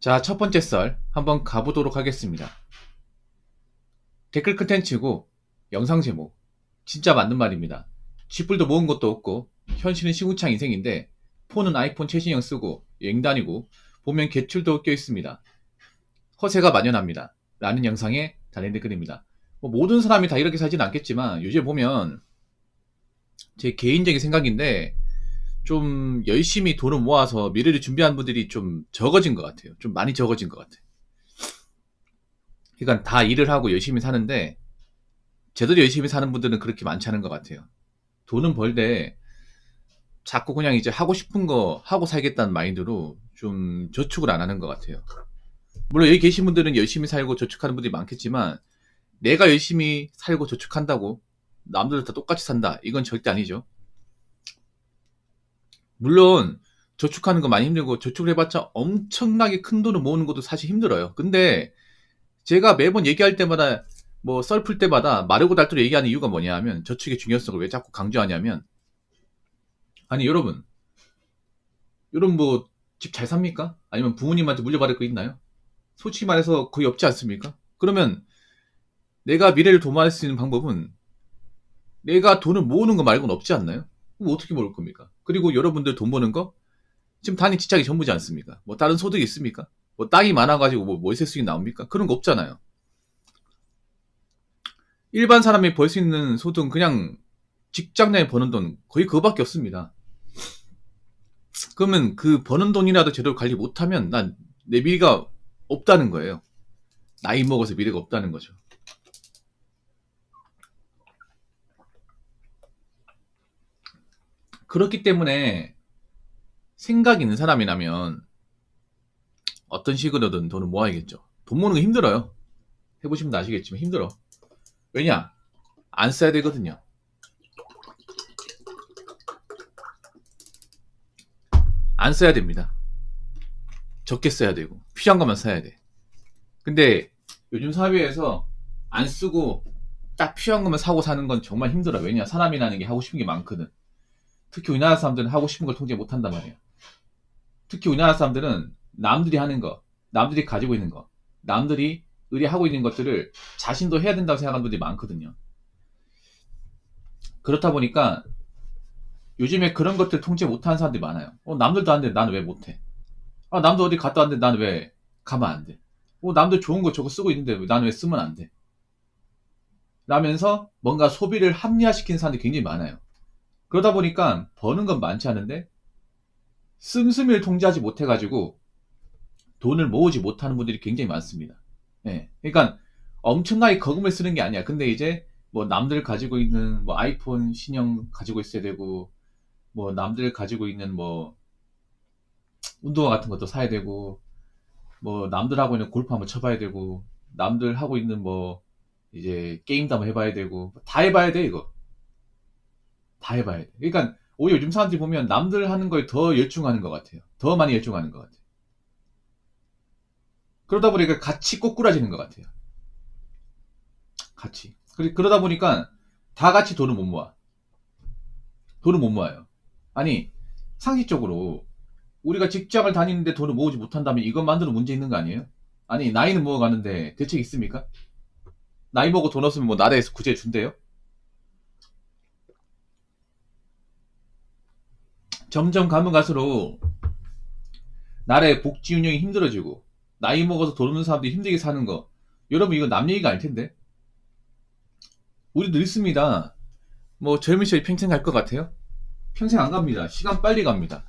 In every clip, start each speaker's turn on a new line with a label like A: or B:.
A: 자, 첫 번째 썰 한번 가보도록 하겠습니다. 댓글 컨텐츠고 영상 제목 진짜 맞는 말입니다. 쥐뿔도 모은 것도 없고 현실은 시궁창 인생인데 폰은 아이폰 최신형 쓰고 다니고 보면 개출도 껴 있습니다. 허세가 만연합니다. 라는 영상에 달린 댓글입니다. 뭐 모든 사람이 다 이렇게 살진 않겠지만 요즘 보면 제 개인적인 생각인데 좀 열심히 돈을 모아서 미래를 준비한 분들이 좀 적어진 것 같아요. 좀 많이 적어진 것 같아요. 그러니까 다 일을 하고 열심히 사는데 제대로 열심히 사는 분들은 그렇게 많지 않은 것 같아요. 돈은 벌되 자꾸 그냥 이제 하고 싶은 거 하고 살겠다는 마인드로 좀 저축을 안 하는 것 같아요. 물론 여기 계신 분들은 열심히 살고 저축하는 분들이 많겠지만 내가 열심히 살고 저축한다고 남들 다 똑같이 산다. 이건 절대 아니죠. 물론 저축하는 거 많이 힘들고 저축을 해봤자 엄청나게 큰 돈을 모으는 것도 사실 힘들어요. 근데 제가 매번 얘기할 때마다 뭐 썰 풀 때마다 마르고 닳도록 얘기하는 이유가 뭐냐 하면 저축의 중요성을 왜 자꾸 강조하냐면 아니 여러분 여러분 뭐 집 잘 삽니까? 아니면 부모님한테 물려받을 거 있나요? 솔직히 말해서 거의 없지 않습니까? 그러면 내가 미래를 도모할 수 있는 방법은 내가 돈을 모으는 거 말고는 없지 않나요? 그럼 어떻게 모을 겁니까? 그리고 여러분들 돈 버는 거 지금 단위 직장이 전부지 않습니까? 뭐 다른 소득이 있습니까? 뭐 땅이 많아가지고 뭐 월세 수익 나옵니까? 그런 거 없잖아요. 일반 사람이 벌 수 있는 소득은 그냥 직장 내에 버는 돈 거의 그거밖에 없습니다. 그러면 그 버는 돈이라도 제대로 관리 못하면 난 내 미래가 없다는 거예요. 나이 먹어서 미래가 없다는 거죠. 그렇기 때문에 생각 있는 사람이라면 어떤 식으로든 돈을 모아야겠죠. 돈 모으는 거 힘들어요. 해보시면 아시겠지만 힘들어. 왜냐? 안 써야 되거든요. 안 써야 됩니다. 적게 써야 되고 필요한 것만 써야 돼. 근데 요즘 사회에서 안 쓰고 딱 필요한 것만 사고 사는 건 정말 힘들어. 왜냐? 사람이라는 게 하고 싶은 게 많거든. 특히 우리나라 사람들은 하고 싶은 걸 통제 못 한단 말이에요. 특히 우리나라 사람들은 남들이 하는 거, 남들이 가지고 있는 거, 남들이 의뢰하고 있는 것들을 자신도 해야 된다고 생각하는 분들이 많거든요. 그렇다 보니까 요즘에 그런 것들 통제 못하는 사람들이 많아요. 어, 남들도 하는데 나는 왜 못해? 아, 남도 어디 갔다 왔는데 나는 왜 가면 안 돼? 어, 남들 좋은 거 저거 쓰고 있는데 나는 왜 쓰면 안 돼? 라면서 뭔가 소비를 합리화시키는 사람들이 굉장히 많아요. 그러다 보니까 버는 건 많지 않은데 씀씀이를 통제하지 못해가지고 돈을 모으지 못하는 분들이 굉장히 많습니다. 예. 그러니까 엄청나게 거금을 쓰는 게 아니야. 근데 이제 뭐 남들 가지고 있는 뭐 아이폰 신형 가지고 있어야 되고 뭐 남들 가지고 있는 뭐 운동화 같은 것도 사야 되고 뭐 남들 하고 있는 골프 한번 쳐봐야 되고 남들 하고 있는 뭐 이제 게임도 한번 해봐야 되고 다 해봐야 돼 이거 다 해봐야 돼. 그러니까 오히려 요즘 사람들이 보면 남들 하는 거에 더 열중하는 것 같아요. 더 많이 열중하는 것 같아요. 그러다 보니까 같이 꼬꾸라지는 것 같아요. 같이. 그러다 보니까 다 같이 돈을 못 모아. 돈을 못 모아요. 아니, 상식적으로 우리가 직장을 다니는데 돈을 모으지 못한다면 이것만으로 문제 있는 거 아니에요? 아니, 나이는 모아가는데 대책 있습니까? 나이 먹고 돈 없으면 뭐 나라에서 구제 준대요? 점점 가면 갈수록 나라의 복지 운영이 힘들어지고 나이 먹어서 돈 없는 사람들이 힘들게 사는 거 여러분 이거 남 얘기가 아닐 텐데 우리도 있습니다 뭐 젊은 시절이 평생 갈 것 같아요? 평생 안 갑니다 시간 빨리 갑니다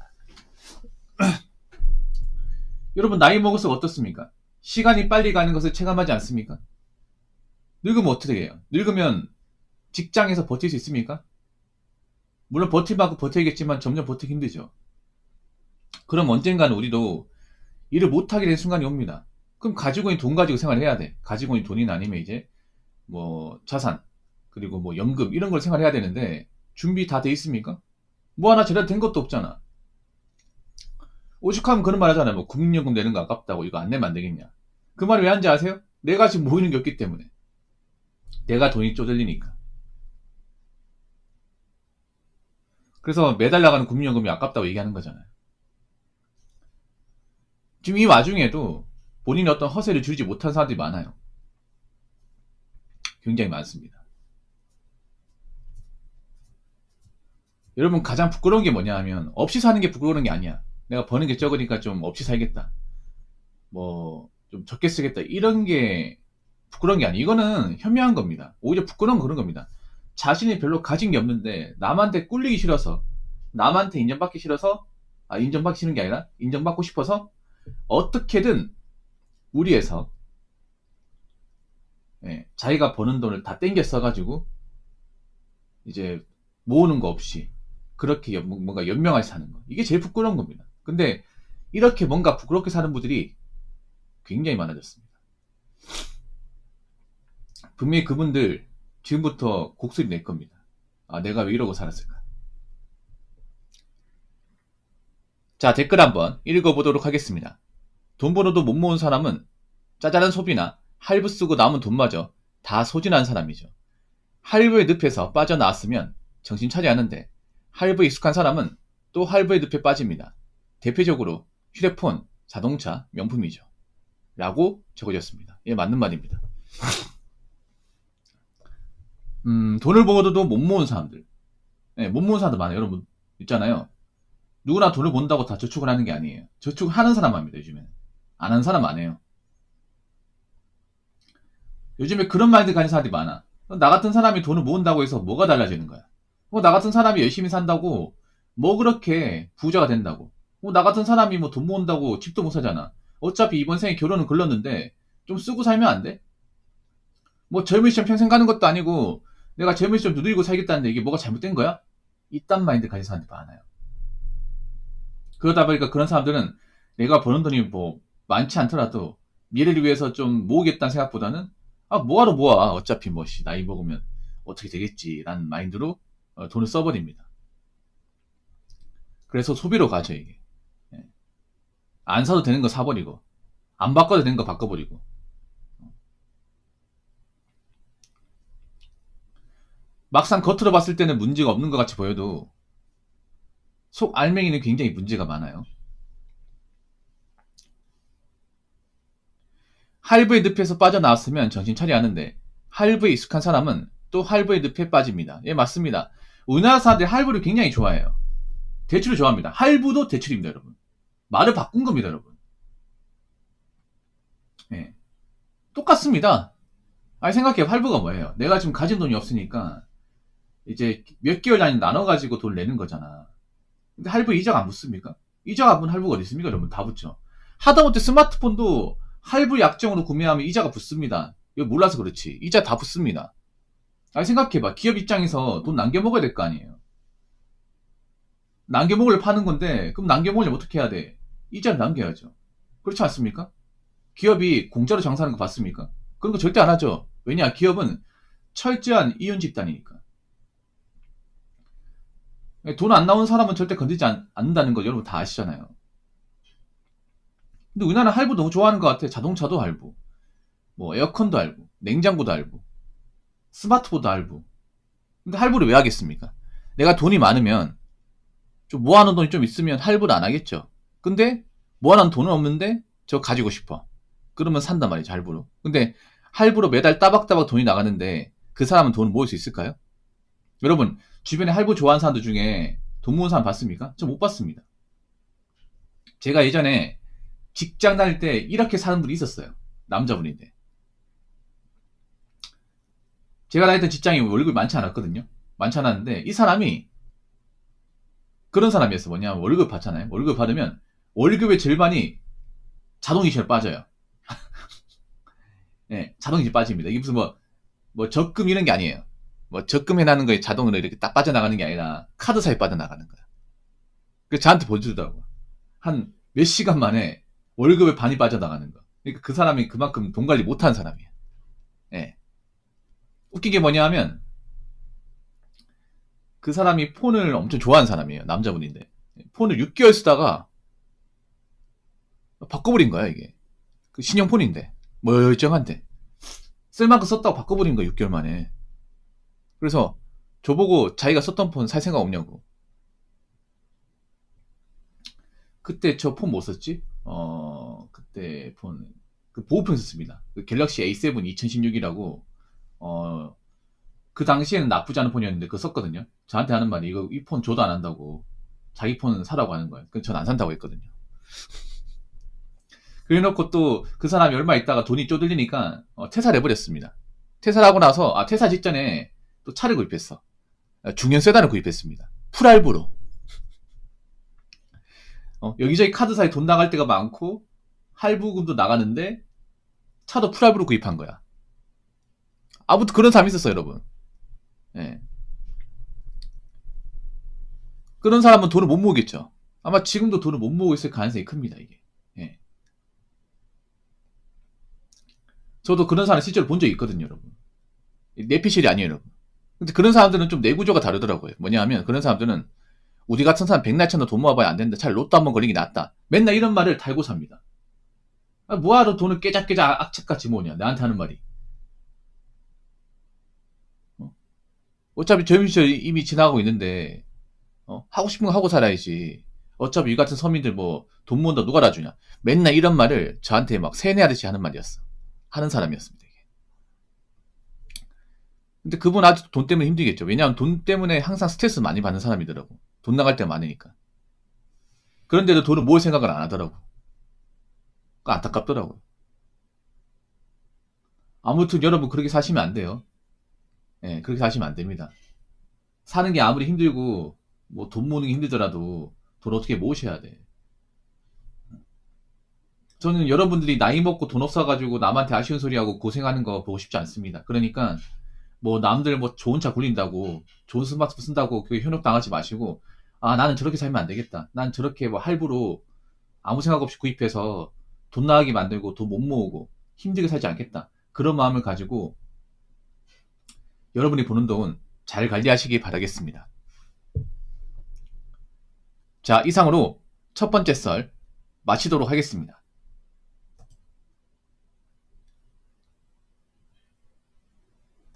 A: 여러분 나이 먹어서 어떻습니까? 시간이 빨리 가는 것을 체감하지 않습니까? 늙으면 어떻게 해요? 늙으면 직장에서 버틸 수 있습니까? 물론 버틸만큼 버텨야겠지만 점점 버티기 힘들죠. 그럼 언젠가는 우리도 일을 못하게 된 순간이 옵니다. 그럼 가지고 있는 돈 가지고 생활을 해야 돼. 가지고 있는 돈이나 아니면 이제 뭐 자산 그리고 뭐 연금 이런 걸 생활해야 되는데 준비 다 돼 있습니까? 뭐 하나 제대로 된 것도 없잖아. 오죽하면 그런 말 하잖아요. 뭐 국민연금 내는 거 아깝다고 이거 안 내면 안 되겠냐. 그 말이 왜 하는지 아세요? 내가 지금 모이는 게 없기 때문에. 내가 돈이 쪼들리니까. 그래서 매달 나가는 국민연금이 아깝다고 얘기하는 거잖아요. 지금 이 와중에도 본인이 어떤 허세를 줄이지 못한 사람들이 많아요. 굉장히 많습니다. 여러분 가장 부끄러운 게 뭐냐 하면 없이 사는 게 부끄러운 게 아니야. 내가 버는 게 적으니까 좀 없이 살겠다. 뭐 좀 적게 쓰겠다. 이런 게 부끄러운 게 아니에요. 이거는 현명한 겁니다. 오히려 부끄러운 그런 겁니다. 자신이 별로 가진 게 없는데 남한테 꿀리기 싫어서 남한테 인정받기 싫어서 아 인정받기 싫은 게 아니라 인정받고 싶어서 어떻게든 무리해서 예, 자기가 버는 돈을 다 땡겨 써가지고 이제 모으는 거 없이 그렇게 연- 뭔가 연명하게 사는 거 이게 제일 부끄러운 겁니다. 근데 이렇게 뭔가 부끄럽게 사는 분들이 굉장히 많아졌습니다. 분명히 그분들 지금부터 곡소리 낼 겁니다. 아 내가 왜 이러고 살았을까? 자 댓글 한번 읽어보도록 하겠습니다. 돈 벌어도 못 모은 사람은 짜잘한 소비나 할부 쓰고 남은 돈마저 다 소진한 사람이죠. 할부의 늪에서 빠져나왔으면 정신 차려야 하는데 할부에 익숙한 사람은 또 할부의 늪에 빠집니다. 대표적으로 휴대폰, 자동차, 명품이죠. 라고 적어졌습니다. 예, 맞는 말입니다. 음, 돈을 벌어도 못 모은 사람들. 예, 못 모은 사람들 많아요. 여러분, 있잖아요. 누구나 돈을 번다고 다 저축을 하는 게 아니에요. 저축을 하는 사람 합니다, 요즘에는. 안 하는 사람 안 해요. 요즘에 그런 마인드 가진 사람들이 많아. 나 같은 사람이 돈을 모은다고 해서 뭐가 달라지는 거야? 뭐, 나 같은 사람이 열심히 산다고, 뭐 그렇게 부자가 된다고. 뭐, 나 같은 사람이 뭐 돈 모은다고 집도 못 사잖아. 어차피 이번 생에 결혼은 걸렀는데, 좀 쓰고 살면 안 돼? 뭐 젊은 시점 평생 가는 것도 아니고, 내가 젊은 시점 누리고 살겠다는데 이게 뭐가 잘못된 거야? 이딴 마인드 가진 사람들이 많아요. 그러다 보니까 그런 사람들은 내가 버는 돈이 뭐 많지 않더라도 미래를 위해서 좀 모으겠다는 생각보다는 아 뭐하러 모아 어차피 뭐씨 나이 먹으면 어떻게 되겠지라는 마인드로 어, 돈을 써버립니다. 그래서 소비로 가죠 이게. 예. 안 사도 되는 거 사버리고 안 바꿔도 되는 거 바꿔버리고 막상 겉으로 봤을 때는 문제가 없는 것 같이 보여도 속 알맹이는 굉장히 문제가 많아요. 할부의 늪에서 빠져나왔으면 정신 차려야 하는데 할부에 익숙한 사람은 또 할부의 늪에 빠집니다. 예, 맞습니다. 사람들이 할부를 굉장히 좋아해요. 대출을 좋아합니다. 할부도 대출입니다, 여러분. 말을 바꾼 겁니다, 여러분. 예. 똑같습니다. 아니, 생각해, 할부가 뭐예요? 내가 지금 가진 돈이 없으니까, 이제 몇 개월 단위 나눠가지고 돈 내는 거잖아. 근데 할부 이자가 안 붙습니까? 이자가 안 붙는 할부가 어디 있습니까, 여러분? 다 붙죠. 하다못해 스마트폰도 할부 약정으로 구매하면 이자가 붙습니다. 이거 몰라서 그렇지. 이자 다 붙습니다. 아니, 생각해봐. 기업 입장에서 돈 남겨 먹어야 될 거 아니에요. 남겨먹을 파는 건데, 그럼 남겨 먹으려면 어떻게 해야 돼? 이자를 남겨야죠. 그렇지 않습니까? 기업이 공짜로 장사하는 거 봤습니까? 그런 거 절대 안 하죠. 왜냐? 기업은 철저한 이윤 집단이니까. 돈 안 나오는 사람은 절대 건드리지 않, 않는다는 거 여러분 다 아시잖아요. 근데 우리나라 할부 너무 좋아하는 것 같아. 자동차도 할부, 뭐 에어컨도 할부, 냉장고도 할부, 스마트폰도 할부. 근데 할부를 왜 하겠습니까? 내가 돈이 많으면 좀 모아놓은 돈이 좀 있으면 할부를 안 하겠죠. 근데 모아놓은 돈은 없는데 저 가지고 싶어. 그러면 산단 말이죠 할부로. 근데 할부로 매달 따박따박 돈이 나가는데 그 사람은 돈을 모을 수 있을까요? 여러분 주변에 할부 좋아하는 사람들 중에 돈 모은 사람 봤습니까? 저 못 봤습니다. 제가 예전에 직장 다닐 때 이렇게 사는 분이 있었어요. 남자분인데. 제가 다녔던 직장이 월급이 많지 않았거든요. 많지 않았는데 이 사람이 그런 사람이었어. 뭐냐면 월급 받잖아요. 월급 받으면 월급의 절반이 자동이체로 빠져요. 네, 자동이체 빠집니다. 이게 무슨 뭐, 뭐 적금 이런 게 아니에요. 뭐 적금해나는 거에 자동으로 이렇게 딱 빠져나가는 게 아니라 카드사에 빠져나가는 거야. 그래서 저한테 보여주더라고. 한 몇 시간 만에 월급의 반이 빠져나가는 거. 그러니까 그 사람이 그만큼 돈 관리 못하는 사람이야. 예. 웃긴 게 뭐냐 하면 그 사람이 폰을 엄청 좋아하는 사람이에요. 남자분인데. 폰을 6개월 쓰다가 바꿔버린 거야, 이게. 그 신형폰인데. 멀쩡한데. 쓸 만큼 썼다고 바꿔버린 거야, 6개월 만에. 그래서 저보고 자기가 썼던 폰 살 생각 없냐고. 그때 저 폰 뭐 썼지? 어, 휴대폰 그 보호폰 썼습니다. 그 갤럭시 A7 2016이라고 어, 그 당시에는 나쁘지 않은 폰이었는데 그거 썼거든요. 저한테 하는 말이 이거 이 폰 줘도 안 한다고 자기 폰 사라고 하는 거예요. 그전 안 산다고 했거든요. 그래놓고 또 그 사람이 얼마 있다가 돈이 쪼들리니까 어, 퇴사를 해버렸습니다. 퇴사를 하고 나서 아 퇴사 직전에 또 차를 구입했어. 아, 중형 세단을 구입했습니다. 풀알부로. 어, 여기저기 카드사에 돈 나갈 때가 많고 할부금도 나가는데 차도 풀알부로 구입한 거야. 아무튼 그런 사람이 있었어요, 여러분. 예. 그런 사람은 돈을 못 모으겠죠. 아마 지금도 돈을 못 모으고 있을 가능성이 큽니다, 이게. 예. 저도 그런 사람 실제로 본 적이 있거든요, 여러분. 내피실이 아니에요, 여러분. 근데 그런 사람들은 좀 내구조가 다르더라고요. 뭐냐 하면 그런 사람들은 우리 같은 사람 백날 천도 돈 모아봐야 안 된다. 차라리 로또 한 번 걸리기 낫다. 맨날 이런 말을 달고 삽니다. 아, 뭐하러 돈을 깨작깨작 악착같이 모으냐. 나한테 하는 말이. 어? 어차피 젊은 시절 이미 지나가고 있는데 어? 하고 싶은 거 하고 살아야지. 어차피 이 같은 서민들 뭐 돈 모은다 누가 알아주냐. 맨날 이런 말을 저한테 막 세뇌하듯이 하는 말이었어. 하는 사람이었습니다. 근데 그분 아직도 돈 때문에 힘들겠죠. 왜냐하면 돈 때문에 항상 스트레스 많이 받는 사람이더라고. 돈 나갈 때 많으니까. 그런데도 돈을 모을 생각을 안 하더라고. 그러니까 안타깝더라고요. 아무튼 여러분 그렇게 사시면 안 돼요. 예, 네, 그렇게 사시면 안 됩니다. 사는 게 아무리 힘들고 뭐 돈 모으는 게 힘들더라도 돈 어떻게 모으셔야 돼. 저는 여러분들이 나이 먹고 돈 없어가지고 남한테 아쉬운 소리하고 고생하는 거 보고 싶지 않습니다. 그러니까 뭐 남들 뭐 좋은 차 굴린다고 좋은 스마트폰 쓴다고 그 현혹 당하지 마시고 아 나는 저렇게 살면 안 되겠다. 난 저렇게 뭐 할부로 아무 생각 없이 구입해서 돈 나가게 만들고 돈 못 모으고 힘들게 살지 않겠다. 그런 마음을 가지고 여러분이 보는 돈 잘 관리하시기 바라겠습니다. 자 이상으로 첫 번째 썰 마치도록 하겠습니다.